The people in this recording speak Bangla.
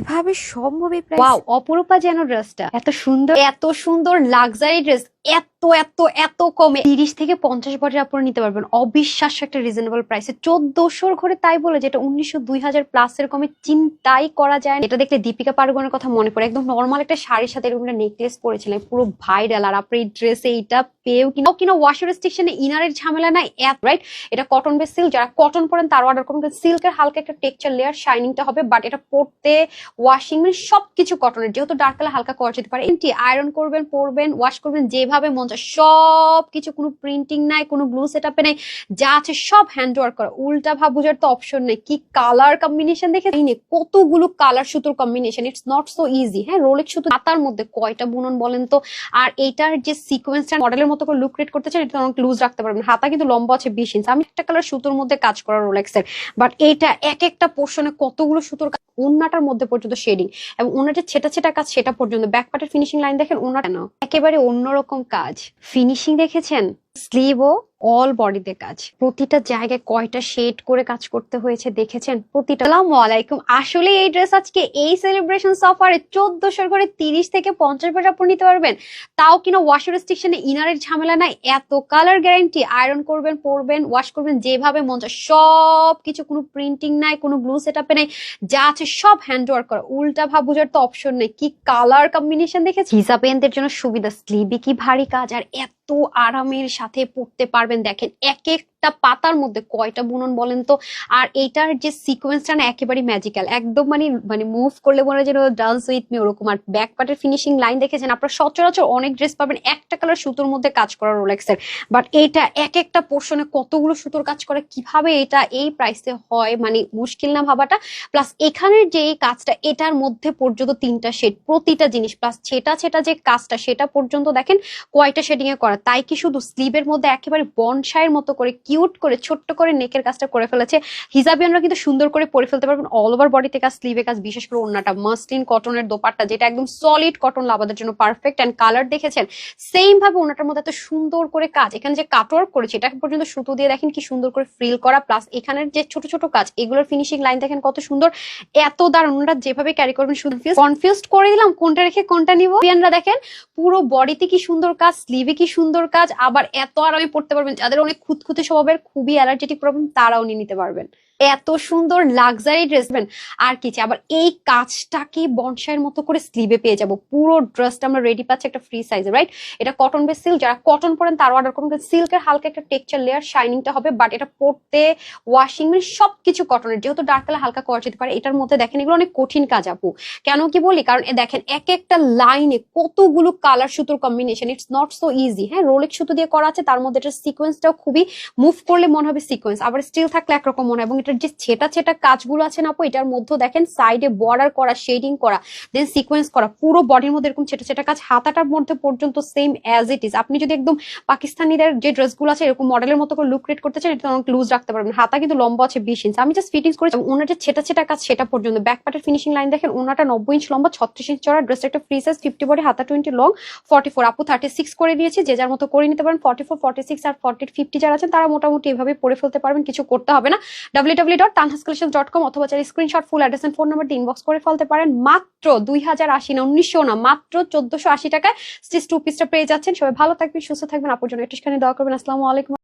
কীভাবে সম্ভব এই ওয়াও অপরূপা যেন ড্রেসটা এত সুন্দর এত সুন্দর লাক্সারি ড্রেস এত এত এত কমে। তিরিশ থেকে পঞ্চাশ বছর আপনারা নিতে পারবেন। অবিশ্বাস্য একটা রিজনেবল প্রাইসে চোদ্দশোর ঘরে তাই বলে যেটা উনিশশো দুই হাজার প্লাস এর কমে চিন্তাই করা যায়। এটা দেখলে দীপিকা পাড়ুকোনের কথা মনে পড়ে। একদম নর্মাল একটা শাড়ির সাথে এরকম একটা নেকলেস পরেছিলেন। পুরো ভাইরাল আর আপনি এই ড্রেসে এইটা পেয়েও কিনা কিনা ওয়াশ রেস্ট্রিকশনে ইনারের ঝামেলা নাই এত রাইট এটা কটন বেস সিল্ক যারা কটন পরেন তার অর্ডার করুন সিল্কের হালকা একটা টেক্সচার লেয়ার শাইনিংটা হবে। বাট এটা পরতে ওয়াশিং মানে সবকিছু কটনের যেহেতু ডার্ক কালার হালকা করা যেতে পারে। আয়রন করবেন, পরবেন ওয়াশ করবেন যেভাবে মন চায় সব কিছু কোনো প্রিন্টিং নাই কোনো ব্লু সেটআপে নাই যা আছে সব হ্যান্ড ওয়ার্ক করা। উল্টা ভাব বুঝার তো অপশন নেই। কি কালার কম্বিনেশন দেখে? নে, কতগুলো কালার সুতোর combination it's not so easy হ্যাঁ? রোলেক সুতো হাতার মধ্যে কয়টা বুনন বলেন তো? আর এইটার যে সিকোয়েন্সটা মডেলের মতো করে লুক ক্রিয়েট করতে চান এটা অনেক লুজ রাখতে পারবেন। হাতা কিন্তু লম্বা আছে বিশ ইঞ্চ আমি একটা কালার সুতোর মধ্যে কাজ করা রোলেক্সের বাট এইটা এক একটা পোর্শনে কতগুলো সুতোর কাজ? ওন্নাটার মধ্যে পর্যন্ত শেডিং এবং ওনাটা ছেটা ছেটা কাজ সেটা পর্যন্ত। ব্যাক পার্টের ফিনিশিং লাইন দেখেন ওনাটা না। একেবারে অন্যরকম কাজ। ফিনিশিং দেখেছেন? স্লিভও অল বডিতে কাজ। প্রতিটা জায়গায় কয়টা শেড করে কাজ করতে হয়েছে দেখেছেন? প্রতিটা আসসালামু আলাইকুম। আসলে এই ড্রেস আজকে এই সেলিব্রেশন অফারে চোদ্দশোর করে তিরিশ থেকে পঞ্চাশ বছর আপনি নিতে পারবেন। তাও কিনা ওয়াশ রেস্ট্রিকশনে ইনারের ঝামেলা নাই। এত কালার গ্যারান্টি আয়রন করবেন, পরবেন ওয়াশ করবেন, যেভাবে মন চায়। সব কিছু কোনো প্রিন্টিং নাই, কোনো ব্লু সেটআপে নাই। যা আছে সব হ্যান্ড ওয়ার্ক করা। উল্টা ভাব বুঝার তো অপশন নেই। কি কালার কম্বিনেশন দেখেছি হিসাবেনদের জন্য সুবিধা। স্লিভে কি ভারী কাজ? আর এত আরামের সাথে পড়তে পারবেন। দেখেন এক একটা পাতার মধ্যে কয়টা বুনন বলেন তো? আর এইটার যে সিকোয়েন্সটা না একেবারে ম্যাজিক্যাল একদম মানে মানে মুভ করলে মনে হয় যেন ডান্স উইথ মি ওরকম। আর ব্যাক পার্টের ফিনিশিং লাইন দেখেছেন? আপনারা সচরাচর অনেক ড্রেস পাবেন। একটা কালার সুতোর মধ্যে কাজ করা রোলেক্সের বাট এইটা এক একটা পোর্শনে কতগুলো সুতোর কাজ করে? কীভাবে এটা এই প্রাইসে হয়? মানে মুশকিল না ভাবাটা? প্লাস এখানের যে কাজটা, এটার মধ্যে পর্যন্ত তিনটা শেড প্রতিটা জিনিস। প্লাস ছেটা ছেটা যে কাজটা, সেটা পর্যন্ত দেখেন কয়টা শেডিং এ করা। তাই কি শুধু স্লিভের মধ্যে একেবারে বনসাইয়ের মতো করে কিউট করে, ছোট্ট করে নেকের কাজটা করে ফেলেছে। হিজাবিয়ানরা কিন্তু সুন্দর করে পরে ফেলতে পারবেন অল ওভার বডিতে কাজ স্লিভে কাজ, বিশেষ করে ওন্নাটা মাসলিন কটনের দোপাট্টা, যেটা একদম সলিড কটন লাভাদের জন্য পারফেক্ট অ্যান্ড কালার দেখেছেন সেম ভাবে ওনাটার মধ্যে এত সুন্দর করে কাজ, এখানে যে কাটওয়ার্ক করেছে এটা পর্যন্ত সুতো দিয়ে দেখেন কি সুন্দর করে ফ্রিল করা প্লাস এখানের যে ছোট ছোট কাজ, এগুলোর ফিনিশিং লাইন দেখেন কত সুন্দর, এত দারুণ ওনারা যেভাবে ক্যারি করবেন কনফিউজ করে দিলাম, কোনটা রেখে কোনটা নিব। বিয়ানরা দেখেন, পুরো বডিতে কি সুন্দর কাজ স্লিভে কি সুন্দর কাজ, আবার এত আরামে পড়তে পারবেন, যাদের অনেক খুঁতখুঁতে স্বভাবের খুবই অ্যালার্জেটিক প্রবলেম তারাও নিয়ে নিতে পারবেন। এত সুন্দর লাক্সারি ড্রেস আর কি চাই? আবার এই কাজটাকে বনসাইয়ের মতো করে স্লিভে পেয়ে যাব। পুরো ড্রেসটা আমরা রেডি পাচ্ছি একটা ফ্রি সাইজে রাইট এটা কটন বেস সিল্ক যারা কটন পরেন তার অর্ডার করুন। সিল্কের হালকা একটা টেক্সচার লেয়ার শাইনিংটা হবে বাট এটা পরতে ওয়াশিং মানে সবকিছু কটনের যেহেতু ডার্ক কালার হালকা করা যেতে পারে, এটার মধ্যে দেখেন এগুলো অনেক কঠিন কাজ আপু। কেন কি বলি? কারণ দেখেন, এক একটা লাইনে কতগুলো কালার সুতোর combination it's not so easy হ্যাঁ রোলেক সুতো দিয়ে করা আছে, তার মধ্যে এটার সিকোয়েন্সটাও খুবই মুভ করলে মনে হবে সিকোয়েন্স আবার স্টিল থাকলে একরকম মনে হয়। এবং এটার যে ছেটা ছেটা কাজগুলো আছে না এটার মধ্যে দেখেন সাইডে বর্ডার করা শেডিং করা দেন সিকোয়েন্স করা, পুরো বডির মধ্যে এরকম ছেটা ছেটা কাজ, হাতাটার মধ্যে পর্যন্ত সেম অ্যাজ ইট ইজ আপনি যদি একদম পাকিস্তানিদের যে ড্রেসগুলো আছে, এরকম মডেলের মতো করে লুক ক্রিয়েট করতে চান এটা অনেক লুজ রাখতে পারবেন। হাতা কিন্তু লম্বা আছে বিশ ইঞ্চ আমি জাস্ট ফিটিংস করেছি ওনার যে ছেটা ছেটা কাজ, সেটা পর্যন্ত। ব্যাক পার্টের ফিনিশিং লাইন দেখেন, ওনাটা নব্বই ইঞ্চ লম্বা, ছত্রিশ ইঞ্চ চড়া ড্রেসটা একটা ফ্রি সাইজ ফিফটি বডি হাতা টোয়েন্টি লং ফর্টি ফোর আপু থার্টি সিক্স করে দিয়েছি, যে যার মতো করে নিতে পারেন ফর্টি ফোর ফর্টি সিক্স আর ফর্টি ফিফটি যারা আছেন, তারা মোটামুটি এভাবে পড়ে ফেলতে পারবেন, কিছু করতে হবে না। W W dot dot com অথবা চাই screenshot full address phone number inbox করে ফেলতে পারেন, মাত্র দুই হাজার আশি না, উনিশশো না, মাত্র চোদ্দশো আশি টাকায় স্টিচ টু পিসটা পেয়ে যাচ্ছেন। সবাই ভালো থাকবেন, সুস্থ থাকবেন আপনার জন্য একটুখানি দোয়া করবেন। আসসালামু আলাইকুম।